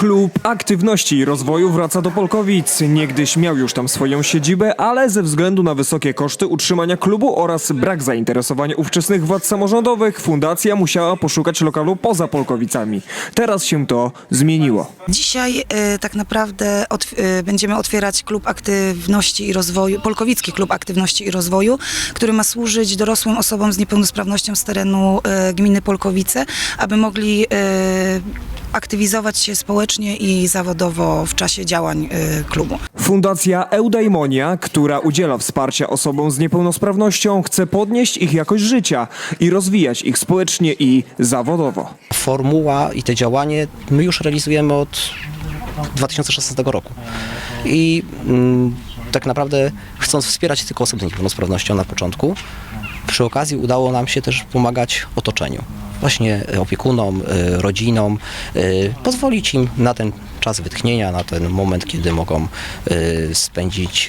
Klub Aktywności i Rozwoju wraca do Polkowic. Niegdyś miał już tam swoją siedzibę, ale ze względu na wysokie koszty utrzymania klubu oraz brak zainteresowania ówczesnych władz samorządowych, fundacja musiała poszukać lokalu poza Polkowicami. Teraz się to zmieniło. Dzisiaj e, tak naprawdę e, będziemy otwierać Klub Aktywności i Rozwoju, Polkowicki Klub Aktywności i Rozwoju, który ma służyć dorosłym osobom z niepełnosprawnością z terenu e, gminy Polkowice, aby mogli e, aktywizować się społecznie i zawodowo w czasie działań e, klubu. Fundacja Eudaimonia, która udziela wsparcia osobom z niepełnosprawnością, chce podnieść ich jakość życia i rozwijać ich społecznie i zawodowo. formuła i te działanie my już realizujemy od 2016 roku. I mm, tak naprawdę chcąc wspierać tylko osoby z niepełnosprawnością na początku, przy okazji udało nam się też pomagać otoczeniu. Właśnie e, opiekunom, e, rodzinom, e, pozwolić im na ten czas wytchnienia, na ten moment, kiedy mogą spędzić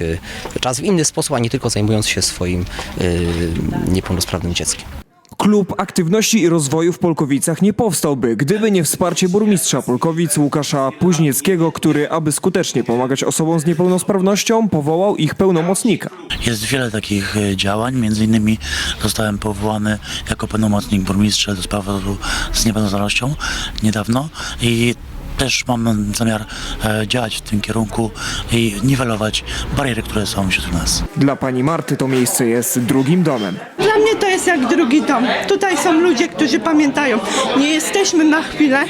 czas w inny sposób, a nie tylko zajmując się swoim niepełnosprawnym dzieckiem. Klub Aktywności i Rozwoju w Polkowicach nie powstałby, gdyby nie wsparcie burmistrza Polkowic Łukasza Późnieckiego, który, aby skutecznie pomagać osobom z niepełnosprawnością, powołał ich pełnomocnika. Jest wiele takich e, działań, między innymi zostałem powołany jako pełnomocnik burmistrza do spraw z niepełnosprawnością niedawno i też mam zamiar e, działać w tym kierunku i niwelować bariery, które są wśród nas. Dla pani Marty to miejsce jest drugim domem. Mnie to jest jak drugi dom. Tutaj są ludzie, którzy pamiętają. Nie jesteśmy na chwilę,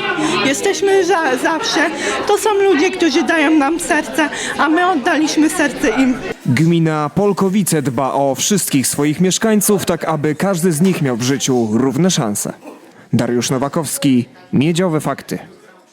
jesteśmy za, zawsze. To są ludzie, którzy dają nam serce, a my oddaliśmy serce im. Gmina Polkowice dba o wszystkich swoich mieszkańców, tak aby każdy z nich miał w życiu równe szanse. Dariusz Nowakowski, Miedziowe Fakty.